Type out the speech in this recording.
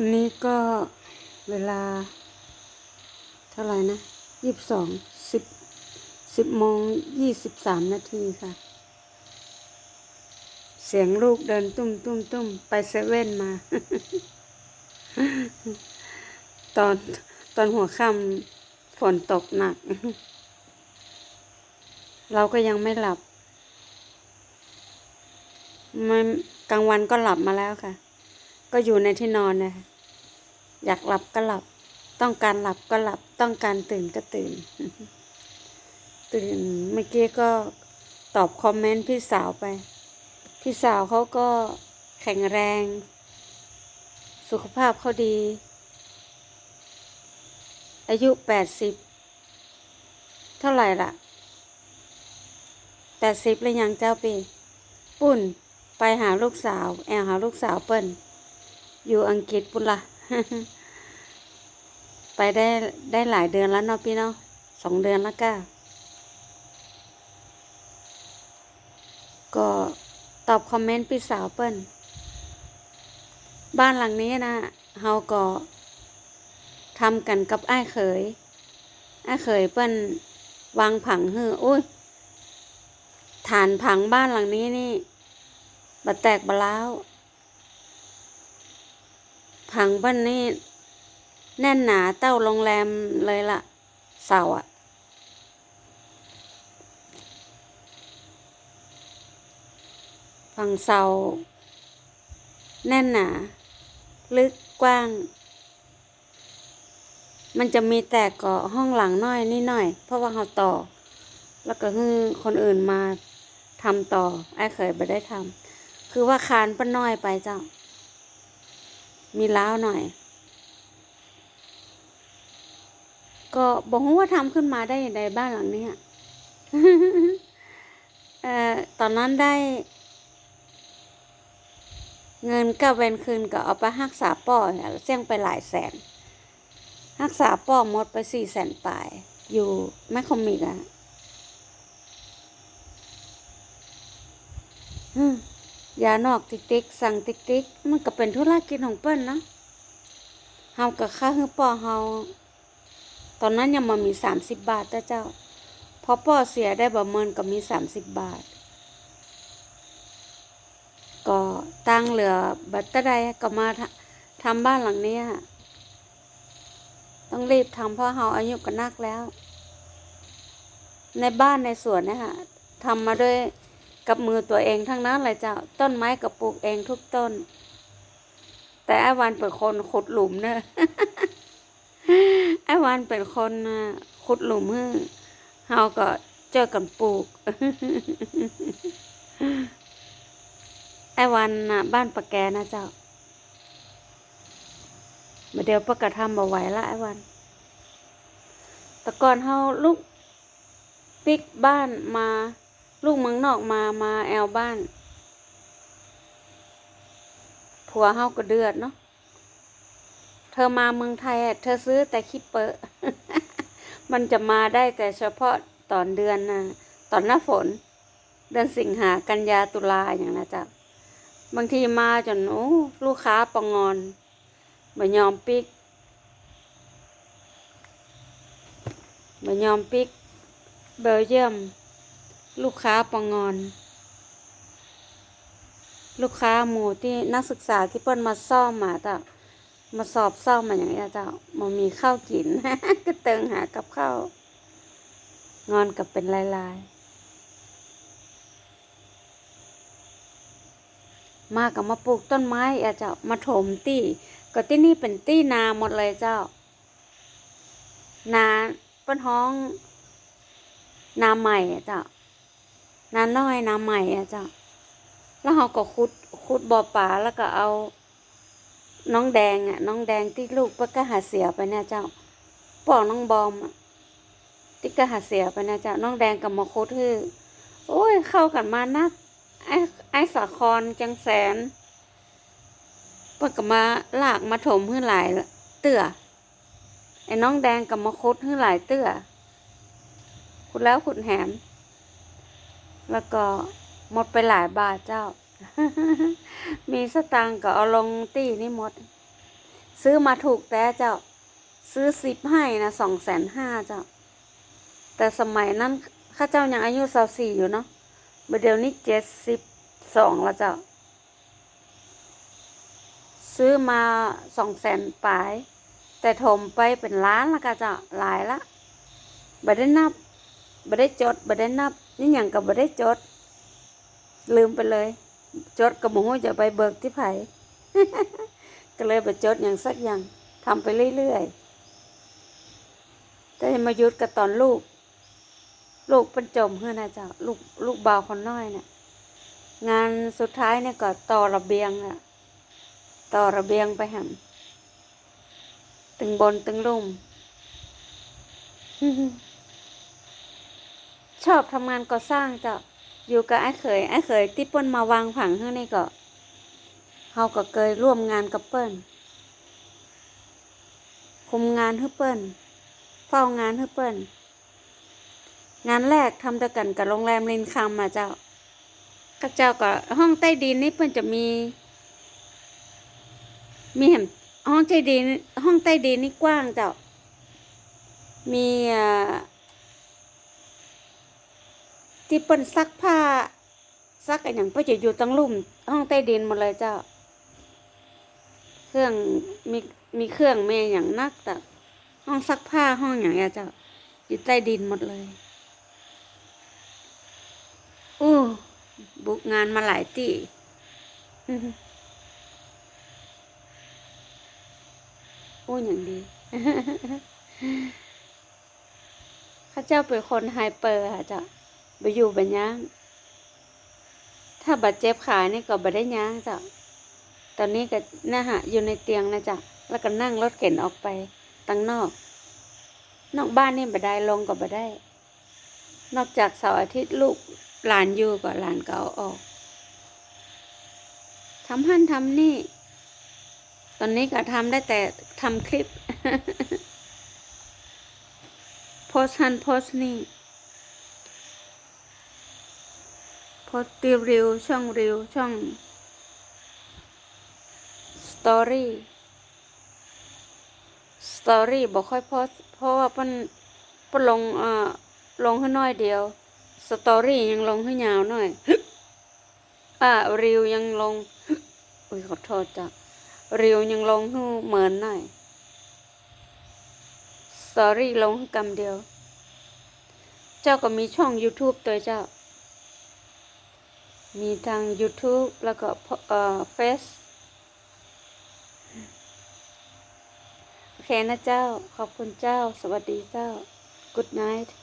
อนนี้ก็เวลา เท่าไหร่นะยี่สิบสองสิบสิบโมงยี่สิบสามนาทีค่ะ เสียงลูกเดินตุ้มตุ้มตุ้มไปเซเว่นมา ตอนตอนหัวค่ำฝนตกหนัก เราก็ยังไม่หลับมันกลางวันก็หลับมาแล้วค่ะ ก็อยู่ในที่นอนนะคะอยากหลับก็หลับ ต้องการหลับก็หลับ ต้องการตื่นก็ตื่น ตื่นเมื่อกี้ก็ตอบคอมเมนต์พี่สาวไป พี่สาวเขาก็แข็งแรง สุขภาพเขาดี อายุแปดสิบเท่าไหร่ล่ะแปดสิบแล้วยังเจ้าปี ปุ่นไปหาลูกสาว แอลหาลูกสาวเปิ้น อยู่อังกฤษปุ่นละไปได้ได้หลายเดือนแล้วเนาะพี่เนาะสองเดือนแล้วก็ก็ตอบคอมเมนต์พี่สาวเปิ้นบ้านหลังนี้นะเฮาก็ทำกันกับไอ้เขยไอ้เขยเปิ้นวางผังเฮืออุ้ยฐานผังบ้านหลังนี้นี่บะแตกบะล้าว ผังบ้านนี่แน่นหนาเต้าโรงแรมเลยล่ะ เสาอะฝั่งเสา แน่นหนา ลึกกว้าง มันจะมีแต่ก่อห้องหลังน้อยนิดหน่อย เพราะว่าเราต่อ แล้วก็ให้คนอื่นมาทำต่อ ไอ้เคยไปได้ทำคือว่าคานป้นน้อยไปเจ้า มีล้าวหน่อย ก็บอกว่าทำขึ้นมาได้อย่างไรบ้านหลังนี้เอ่อตอนนั้นได้ เงินก็เวนคืนก็เอาไปรักษาป่อเสี่ยงไปหลายแสนรักษาป่อหมดไปสี่แสนปลาย อยู่แม่คอมมิกอะฮึ่ม ยานอกติ๊กติ๊กสั่งติ๊กติ๊กมันก็เป็นธุรกิจของเปิ้นนะเฮากับค่าฮื้อป่อเฮาตอนนั้นยังมามีสามสิบบาทแต่เจ้าพอป่อเสียได้บ่เมินก็มีสามสิบบาท ก็ตั้งเหลือบัตรใดก็มาทำบ้านหลังนี้ต้องรีบทำเพราะเฮาอายุก็นักแล้ว ในบ้านในสวนเนี่ยค่ะทำมาด้วย กับมือตัวเองทั้งนั้นเลยเจ้า ต้นไม้ก็ปลูกเองทุกต้น แต่ไอ้วันเป็นคนขุดหลุมเนอะไอ้วันเป็นคนขุดหลุมให้เฮาก็เจอกันปลูกไอ้วันนะบ้านปะแกนะเจ้ามาเดี๋ยวปะกระทำมาไหวละไอ้วันแต่ก่อนเฮาลูกปิกบ้านมา ลูกเมืองนอกมามาแอลบ้าน ผัวเฮาก็เดือดเนาะเธอมาเมืองไทยเธอซื้อแต่คิปเปอร์มันจะมาได้แต่เฉพาะตอนเดือนนะตอนหน้าฝน เดือนสิงหากันยาตุลาอย่างนะจ๊ะบางทีมาจนโอ้ลูกค้าปองงอนมายอมปิกมายอมปิกเบลเยียม ลูกค้าปองงอน ลูกค้าหมู่ที่นักศึกษาที่เปิ้นมาซ่อมมาจ้ะมาสอบซ่อมมาอย่างเงี้ยเจ้ามามีข้าวกิน ก็เติงหากับข้าวงอนกับเป็นลายลายๆมากับมาปลูกต้นไม้อะเจ้ามาถมตี้ก็ที่นี่เป็นตี้นาหมดเลยเจ้า นาเปิ้นห้อง นาใหม่เจ้า น้าน้อยน้าใหม่อะเจ้าแล้วเราก็ขุดขุดบ่อป่าแล้วก็เอา น้องแดงอะน้องแดงที่ลูกเพื่อก็หาเสียไปเนี่ยเจ้าปอกน้องบอมที่ก็หาเสียไปเนี่ยเจ้าน้องแดงกับมาคุดฮือโอ้ย เข้ากันมานักไอ้ไอ้สาครจังแสนเพิ่นก็มาลากมาถมฮือหลายเตื้อไอ้น้องแดงกับมาคุดฮือหลายเตื้อขุดแล้วขุดแหม แล้วก็หมดไปหลายบาทเจ้า มีสตางค์ก็เอาลงตี้นี่หมด ซื้อมาถูกแต่เจ้า ซื้อสิบให้นะสองแสนห้าเจ้า แต่สมัยนั้นข้าเจ้ายังอายุสาวสี่อยู่เนาะเดี๋ยวนี้เจ็ดสิบสองแล้วเจ้า ซื้อมาสองแสนปลาย แต่ถมไปเป็นล้านแล้วก็เจ้าหลายละบ่ได้นับบ่ได้จดบ่ได้นับ นี่อย่างกับบ่ได้จด ลืมไปเลย จดกับหมูจะไปเบิกที่ไผก็เลยไปจดอย่างสักอย่างทำไปเรื่อยๆแต่มายุดกับตอนลูก ลูกเป็นจมเพื่อนนะเจ้าลูกลูกเบาคนน้อยเนี่ยงานสุดท้ายเนี่ยก็ต่อระเบียงอะต่อระเบียงไปหันตึงบนตึงลุ่ม ชอบทำงานก่อสร้างเจ้าอยู่กับไอ้เขยไอ้เขยที่เปิ้นมาวางผังเฮ้นี่ก็เฮาก็เคยร่วมงานกับเปิ้นคุมงานให้เปิ้นเฝ้างานให้เปิ้นงานแรกทำด้วยกันกับโรงแรมลินคำอะเจ้าก็เจ้าก็ห้องใต้ดินนี่เปิ้นจะมี มีเห็นห้องใต้ดินห้องใต้ดินนี่กว้างเจ้ามีอ่า ที่เปิ้นซักผ้าซักอะไรอย่างเพื่อจะอยู่ตั้งลุ่ม ห้องใต้ดินหมดเลยเจ้า เครื่องมีมีเครื่องแม่อย่างนักแต่ห้องซักผ้าห้องอย่างเงี้ยเจ้าอยู่ใต้ดินหมดเลยอู้บุกงานมาหลายที่โอ้อย่างดีข้าเจ้าเป็นคนไฮเปอร์ค่ะเจ้า ไปอยู่บันย่าง ถ้าบาดเจ็บขานี่ก็บ่ได้ย่างจ้ะ ตอนนี้ก็นะฮะอยู่ในเตียงนะจ๊ะ แล้วก็นั่งรถเข็นออกไปตั้งนอก นอกบ้านนี่บ่ได้ลงก็บ่ได้ นอกจากเสาร์อาทิตย์ลูกหลานอยู่ก็หลานก็เอาออกทำหั่นทำนี่ ตอนนี้ก็ทำได้แต่ทำคลิป โพสหั่นโพสนี่ โพสต์ติวริวช่องริวช่องสตอรี่สตอรี่บอกค่อยโพสต์เพราะว่าเปิ้นเปิ้นลงอ่อลงให้น้อยเดียวสตอรี่ยังลงให้ยาวหน่อยอ่าริวยังลงอุ้ยขอโทษจ้ะริวยังลงให้เหมือนหน่อยสตอรี่ลงให้กำเดียว เจ้าก็มีช่อง YouTube ตัวเจ้า มีทาง YouTube แล้วก็เอ่อเฟซโอเคนะเจ้า ขอบคุณเจ้า สวัสดีเจ้า Good night